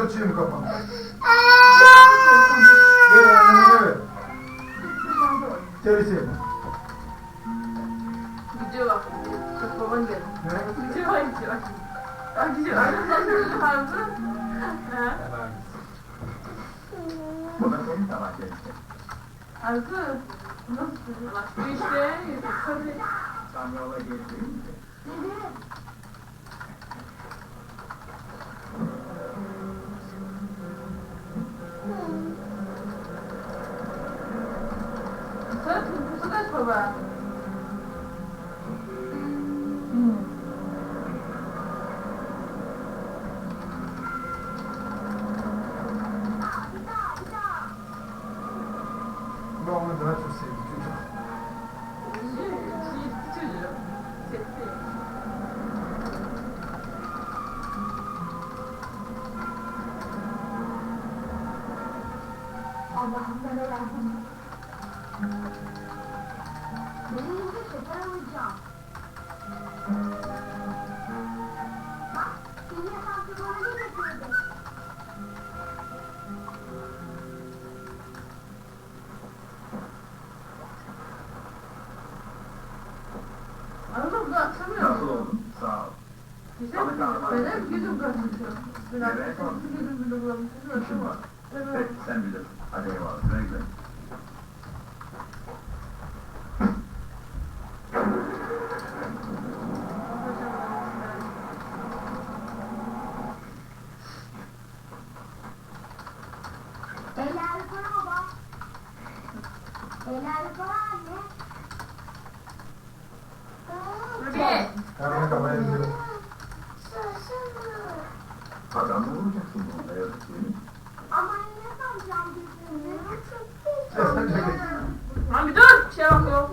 açayım kafanı. Ver annene ver. Çevir Gidiyor bak. Çok baban geldi. Ne? Gidiyor bak gidiyor. Bak. Ha? Buna senin de var işte. Arzu. Nasıl? Bak bu işte. Tabii. Tam yola geldiğinde. Sen baba? Ben onu daha çok sevdim. Allah'ım ben öğrendim. Benim yüzde şeker alacağım. Bak, seni yakan bana ne getirdi? Burada atamıyor Nasıl oldun? Sağ ol. Güzel mi? Benim yüzüm kaçmışıyor. Evet. Yüzüm bile bulanmış. İşim var. Evet. Peki sen bilirsin. Hadi eyvallah. Güle güle. Kafaya gidiyorum. Adam mı vuracaksın bunu? Ne yazık ki. Ama ne sanacağım bizimle? Git. Abi dur. Bir şey bakıyor.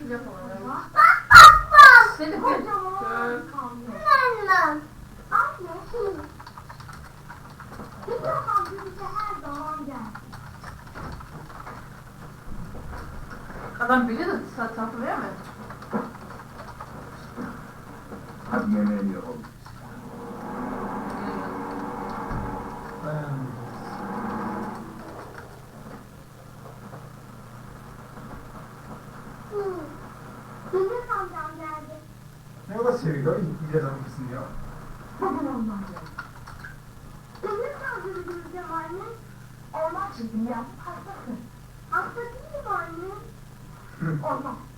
Bir yapalım. Bak bak bak. Seni bir. Bir gel. Adam biliyor da saat hatırlıyor amcam geldi. Ne kadar seviyor İngiliz amcasını ya. Bugün olmaz ya. Bizim sözünü göreceğim anne. Olmaz dedim ya. Hastasın. Hasta değilim anne. Olmaz.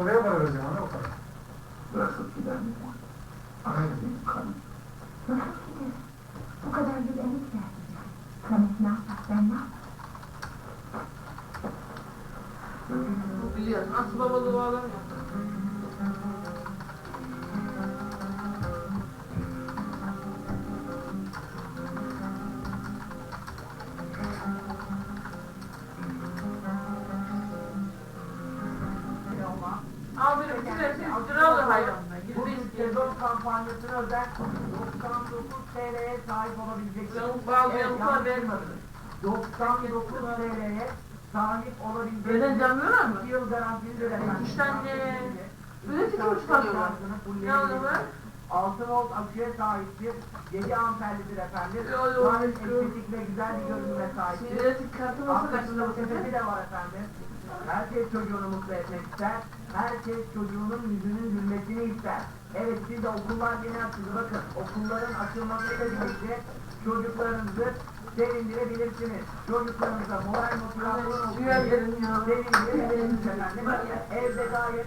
Oraya para vereceğim o kadar. Bırakıp gider mi? Benim kanım. Nasıl gidiyor? Bu kadar emek verdi. Samet ne yapar ben ne yaparım? Biliyor. Nasıl babalığı o kampanyasına özel 99 TL'ye sahip olabileceksiniz. Yavuk yanlış para vermedi. duymadınız. 99 TL'ye sahip olabileceksiniz. Böyle canlılar mı? 2 yıl garantilidir efendim. İki tane üretim kuruş kalıyorlar. Ne alıyorlar? 6 volt aküye sahiptir. 7 amperlidir efendim. Yo. estetik ve güzel bir görünüme sahiptir. Üretim kartı nasıl Arkasında kaçtı? sepeti de var efendim. Herkes çocuğunu mutlu etmek ister. Herkes çocuğunun yüzünün gülmesini ister. Evet siz de okullar açıldı. Bakın okulların açılmasıyla birlikte çocuklarınızı sevindirebilirsiniz. Çocuklarınıza moral motivasyon görünüyor. sevindirebilirsiniz efendim. Evde gayet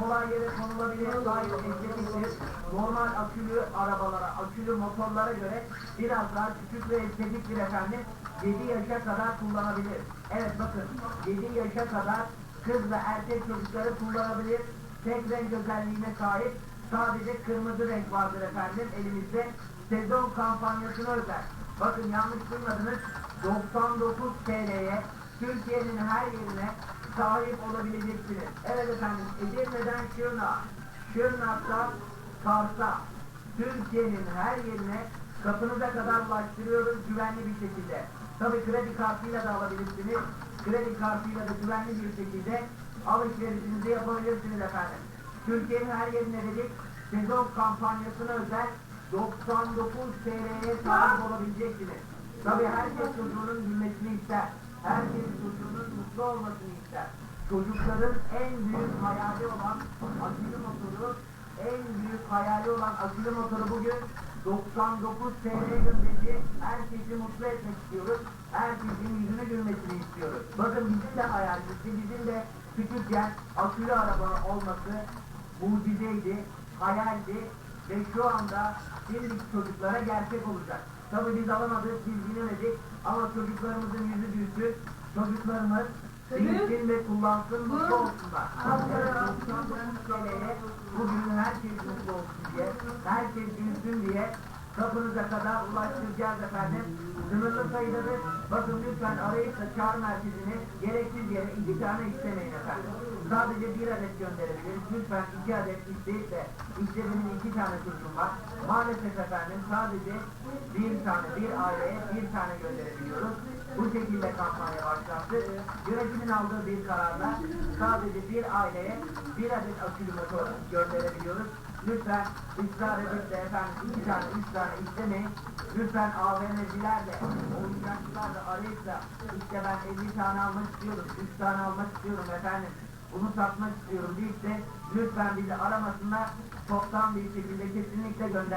kolay yere konulabilir, gayet estetiktir. Normal akülü arabalara, akülü motorlara göre biraz daha küçük ve estetiktir efendim. 7 yaşa kadar kullanabilir. Evet bakın 7 yaşa kadar kız ve erkek çocukları kullanabilir. Tek renk özelliğine sahip sadece kırmızı renk vardır efendim elimizde. Sezon kampanyasına özel. Bakın yanlış duymadınız. 99 TL'ye Türkiye'nin her yerine sahip olabileceksiniz. Evet efendim Edirne'den Şırnağa. Şırnak'ta Kars'a, Türkiye'nin her yerine kapınıza kadar ulaştırıyoruz güvenli bir şekilde. Tabii kredi kartıyla da alabilirsiniz. Kredi kartıyla da güvenli bir şekilde alışverişinizi yapabilirsiniz efendim. Türkiye'nin her yerine dedik sezon kampanyasına özel 99 TL'ye sahip olabileceksiniz. Tabii herkes çocuğunun gülmesini ister. Herkes çocuğunun mutlu olmasını ister. Çocukların en büyük hayali olan akülü motoru, en büyük hayali olan akülü motoru bugün 99 TL gönderdi. Herkesi mutlu etmek istiyoruz. Herkesin yüzüne gülmesini istiyoruz. Bakın bizim de hayalimizdi. Bizim de küçükken akülü araba olması mucizeydi, hayaldi ve şu anda şimdiki çocuklara gerçek olacak. Tabii biz alamadık, biz binemedik ama çocuklarımızın yüzü gülsün, çocuklarımız bilsin ve kullansın, mutlu olsunlar. 99 TL'ye bugün herkes mutlu olsun diye, herkes gülsün diye kapınıza kadar ulaştıracağız efendim. Sınırlı sayıdadır. Bakın lütfen arayıp da çağrı merkezini gereksiz yere iki tane istemeyin efendim. Sadece bir adet gönderebiliriz. Lütfen iki adet isteyip de benim iki tane çocuğum var. Maalesef efendim sadece bir tane, bir aileye bir tane gönderebiliyoruz. Bu şekilde kampanya başlattık. Yönetimin aldığı bir kararla sadece bir aileye bir adet akülü motor gönderebiliyoruz. Lütfen ısrar edip de efendim iki tane, üç tane istemeyin. Lütfen AVM'cilerle, oyuncakçılarla arayıp da işte ben 50 tane almak istiyorum, 3 tane almak istiyorum efendim. Bunu satmak istiyorum deyip de lütfen bizi aramasınlar. Toptan bir şekilde kesinlikle gönder.